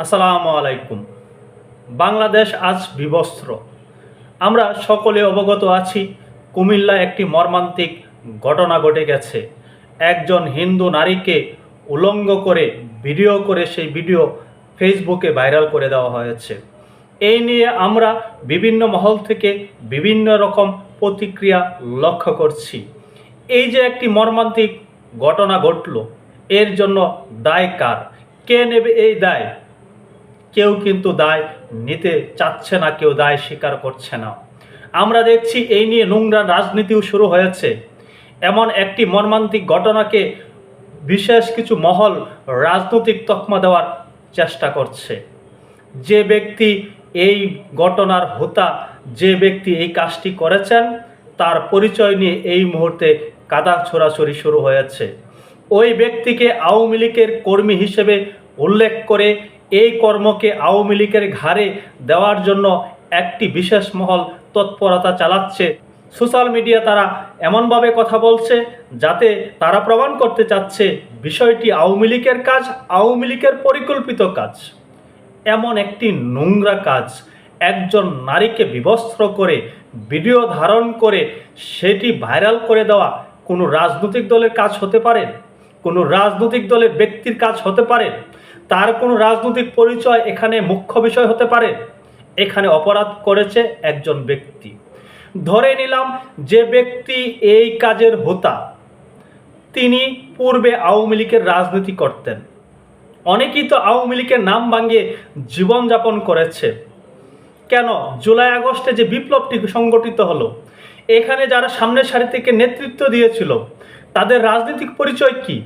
আসসালামু আলাইকুম। বাংলাদেশ আজ বিবস্ত্র। আমরা সকলে অবগত আছি কুমিল্লা একটি মর্মান্তিক ঘটনা ঘটে গেছে। একজন হিন্দু নারীকে উলঙ্গ করে ভিডিও করে সেই ভিডিও ফেসবুকে ভাইরাল করে দেওয়া হয়েছে। এই নিয়ে আমরা বিভিন্ন মহল থেকে বিভিন্ন রকম প্রতিক্রিয়া লক্ষ্য করছি। এই যে একটি মর্মান্তিক ঘটনা ঘটল, এর জন্য দায় কার? কে নেবে এই দায়? কেউ কিন্তু দায় নিতে চাচ্ছে না, কেউ দায় স্বীকার করছে না। আমরা দেখছি এই নিয়ে নোংরা রাজনীতিও শুরু হয়েছে। এমন একটি মর্মান্তিক ঘটনাকে বিশেষ কিছু মহল রাজনৈতিক তকমা দেওয়ার চেষ্টা করছে। যে ব্যক্তি এই ঘটনার হোতা, যে ব্যক্তি এই কাজটি করেছেন, তার পরিচয় নিয়ে এই মুহূর্তে কাদা ছোড়াছড়ি শুরু হয়েছে। ওই ব্যক্তিকে আওয়ামী লীগের কর্মী হিসেবে উল্লেখ করে এই কর্মকে আওয়ামী লীগের ঘাড়ে দেওয়ার জন্য একটি বিশেষ মহল তৎপরতা চালাচ্ছে। সোশ্যাল মিডিয়া তারা এমনভাবে কথা বলছে যাতে তারা প্রমাণ করতে চাচ্ছে বিষয়টি আওয়ামী লীগের কাজ, আওয়ামী লীগের পরিকল্পিত কাজ। এমন একটি নোংরা কাজ, একজন নারীকে বিবস্ত্র করে, ভিডিও ধারণ করে, সেটি ভাইরাল করে দেওয়া কোনো রাজনৈতিক দলের কাজ হতে পারে? কোনো রাজনৈতিক দলের ব্যক্তির কাজ হতে পারে? তার কোনো রাজনৈতিক পরিচয় এখানে মুখ্য বিষয় হতে পারে? এখানে অপরাধ করেছে একজন ব্যক্তি। ধরে নিলাম যে ব্যক্তি এই কাজের হোতা। তিনি পূর্বে আওয়ামী লীগের রাজনীতি করতেন। অনেকেই তো আওয়ামী লীগের নাম ভাঙিয়ে জীবনযাপন করেছে। কেন? জুলাই আগস্টে যে বিপ্লবটি সংগঠিত হলো, এখানে যারা সামনের সারি থেকে নেতৃত্ব দিয়েছিল, তাদের রাজনৈতিক পরিচয় কি?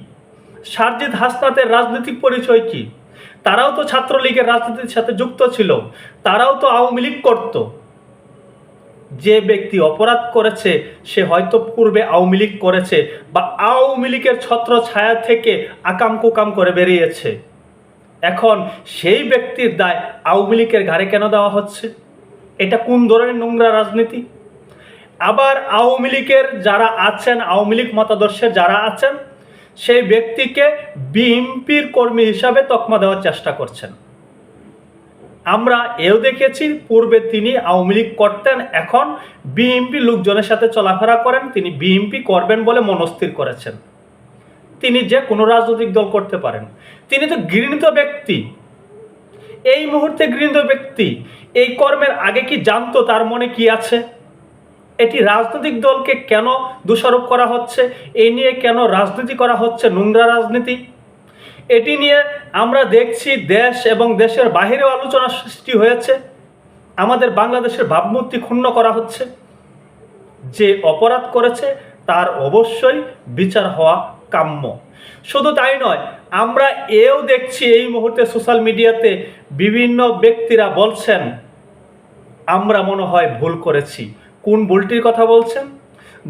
সারজিৎ হাসনাতের রাজনৈতিক পরিচয় কি? তারাও তো ছাত্রলীগের রাজনীতির সাথে যুক্ত ছিল, তারাও তো আওয়ামী লীগ করত। যে ব্যক্তি অপরাধ করেছে, সে হয়তো পূর্বে আওয়ামী লীগ করেছে বা আওয়ামী লীগের ছত্র ছায়া থেকে আকাম কুকাম করে বেরিয়েছে। এখন সেই ব্যক্তির দায় আওয়ামী লীগের ঘাড়ে কেন দেওয়া হচ্ছে? এটা কোন ধরনের নোংরা রাজনীতি? আবার আওয়ামী লীগের যারা আছেন, আওয়ামী লীগ মতাদর্শের যারা আছেন সেই ব্যক্তিকে বিএনপির কর্মী হিসাবে তকমা দেওয়ার চেষ্টা করছেন। আমরা এও দেখেছি, পূর্বে তিনি আওয়ামী লীগ করতেন, এখন বিএনপি লোকজনের সাথে চলাফেরা করেন, তিনি বিএনপি করবেন বলে মনস্থির করেছেন। তিনি যে কোনো রাজনৈতিক দল করতে পারেন। তিনি তো ঘৃণিত ব্যক্তি। এই মুহূর্তে ঘৃণিত ব্যক্তি। এই কর্মের আগে কি জানতো, তার মনে কি আছে? এটি রাজনৈতিক দলকে কেন দোষারোপ করা হচ্ছে? এই নিয়ে কেন রাজনীতি করা হচ্ছে নোংরা রাজনীতি? এটি নিয়ে আমরা দেখছি দেশ এবং দেশের বাহিরেও আলোচনা সৃষ্টি হয়েছে। আমাদের বাংলাদেশের ভাবমূর্তি ক্ষুণ্ণ করা হচ্ছে। যে অপরাধ করেছে তার অবশ্যই বিচার হওয়া কাম্য। শুধু তাই নয়, আমরা এও দেখছি এই মুহূর্তে সোশ্যাল মিডিয়াতে বিভিন্ন ব্যক্তিরা বলছেন, আমরা মনে হয় ভুল করেছি। কোন ভুলটির কথা বলছেন?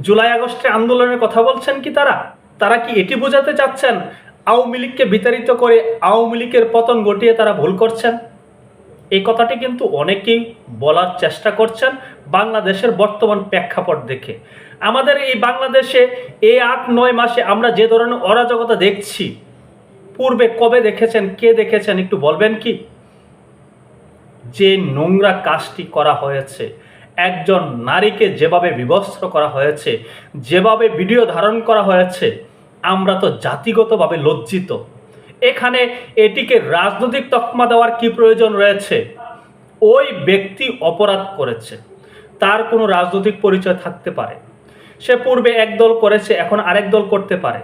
জুলাই আগস্টের আন্দোলনের কথা বলছেন কি তারা? তারা কি এটি বোঝাতে চাচ্ছেন, আওয়ামী লীগকে বিতাড়িত করে আওয়ামী লীগের পতন ঘটিয়ে তারা ভুল করছেন? এই কথাটি কিন্তু অনেকেই বলার চেষ্টা করছেন বাংলাদেশের বর্তমান প্রেক্ষাপট দেখে। আমাদের এই বাংলাদেশে এই আট নয় মাসে আমরা যে ধরনের অরাজকতা দেখছি, পূর্বে কবে দেখেছেন, কে দেখেছেন একটু বলবেন কি? যে নোংরা কাজটি করা হয়েছে একজন নারীকে যেভাবে বিবস্ত্র করা হয়েছে, যেভাবে ভিডিও ধারণ করা হয়েছে, আমরা তো জাতিগতভাবে লজ্জিত। এখানে এটিকে রাজনৈতিক তকমা দেওয়ার কি প্রয়োজন রয়েছে? ওই ব্যক্তি অপরাধ করেছে। তার কোনো রাজনৈতিক পরিচয় থাকতে পারে। সে পূর্বে এক দল করেছে, এখন আরেক দল করতে পারে।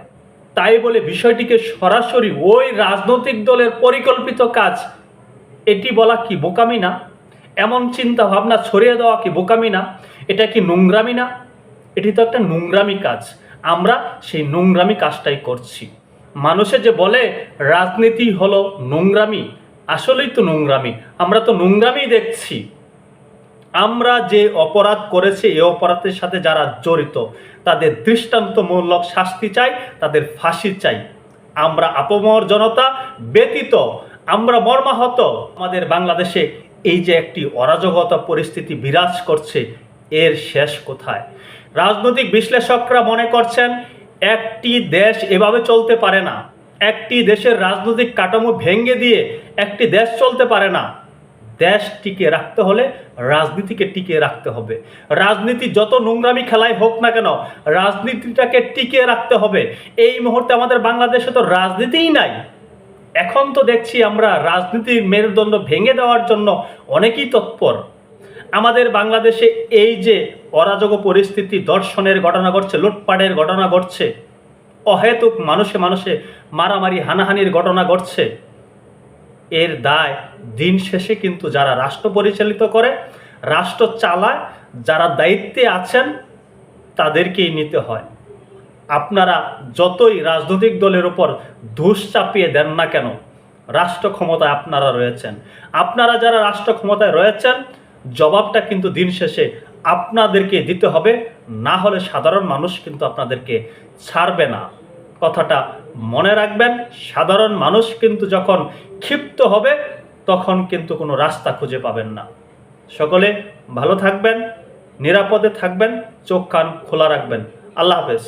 তাই বলে বিষয়টিকে সরাসরি ওই রাজনৈতিক দলের পরিকল্পিত কাজ, এটি বলা কি বোকামি না? এমন চিন্তা ভাবনা ছড়িয়ে দেওয়া কি বোকামি না? এটা কি নোংরামি না? এটি তো একটা নোংরামি কাজ। আমরা সেই নোংরামি কাজটাই করছি। মানুষে যে বলে, রাজনীতি হলো নোংরামি আসলেই তো নোংরামি। আমরা তো নোংরামি দেখছি। আমরা যে অপরাধ করেছি এই অপরাধের সাথে যারা জড়িত, তাদের দৃষ্টান্তমূলক শাস্তি চাই, তাদের ফাঁসি চাই। আমরা আপমর জনতা ব্যতীত, আমরা মর্মাহত। আমাদের বাংলাদেশে এই যে একটি অরাজকতা পরিস্থিতি বিরাজ করছে, এর শেষ কোথায়? রাজনৈতিক বিশ্লেষকরা মনে করছেন, একটি দেশ এভাবে চলতে পারে না। একটি দেশের রাজনৈতিক কাঠামো ভেঙে দিয়ে একটি দেশ চলতে পারে না। দেশ টিকে রাখতে হলে রাজনীতিকে টিকিয়ে রাখতে হবে। রাজনীতি যত নোংরামি খেলাই হোক না কেন, রাজনীতিটাকে টিকিয়ে রাখতে হবে। এই মুহূর্তে আমাদের বাংলাদেশে তো রাজনীতিই নাই। এখন তো দেখছি আমরা রাজনীতির মেরুদণ্ড ভেঙে দেওয়ার জন্য অনেকেই তৎপর। আমাদের বাংলাদেশে এই যে অরাজক পরিস্থিতি, দর্শনের ঘটনা ঘটছে, লুটপাটের ঘটনা ঘটছে, অহেতুক মানুষে মানুষে মারামারি, হানাহানির ঘটনা ঘটছে, এর দায় দিন শেষে কিন্তু যারা রাষ্ট্র পরিচালিত করে, রাষ্ট্র চালায়, যারা দায়িত্বে আছেন, তাদেরকেই নিতে হয়। আপনারা যতই রাজনৈতিক দলের উপর ধূস চাপিয়ে দেন না কেন, রাষ্ট্র ক্ষমতায় আপনারা রয়েছেন। আপনারা যারা রাষ্ট্র ক্ষমতায় রয়েছেন, জবাবটা কিন্তু দিন শেষে আপনাদেরকে দিতে হবে, না হলে সাধারণ মানুষ কিন্তু আপনাদেরকে ছাড়বে না। কথাটা মনে রাখবেন, সাধারণ মানুষ কিন্তু যখন ক্ষিপ্ত হবে, তখন কিন্তু কোনো রাস্তা খুঁজে পাবেন না। সকলে ভালো থাকবেন, নিরাপদে থাকবেন, চোখ কান খোলা রাখবেন। আল্লাহ হাফেজ।